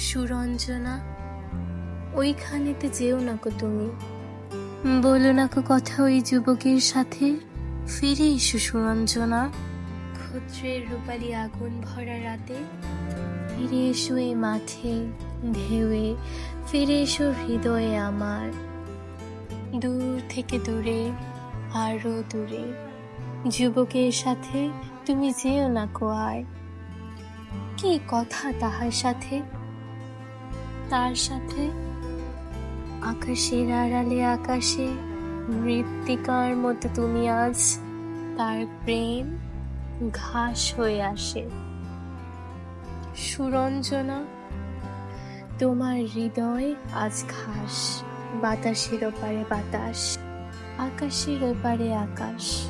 সুরঞ্জনা, ওইখানেতে যেও না কো তুমি। বলো না কো কথা ওই যুবকের সাথে। ফিরে এসো সুরঞ্জনা। ক্ষুদ্রের রূপালি আগুন ভরা রাতে। ফিরে এসো এই মাঠে ঢেউয়ে। ফিরে এসো হৃদয়ে আমার। দূর থেকে দূরে, আরও দূরে। যুবকের সাথে তুমি যেও না আর। কি কথা তাহার সাথে? তার সাথে আকাশের আড়ালে আকাশে মৃত্তিকার মতো তুমি আজ তার প্রেম ঘাস হয়ে আসে। সুরঞ্জনা, তোমার হৃদয় আজ ঘাস, বাতাসের ওপারে বাতাস, আকাশের ওপারে আকাশ।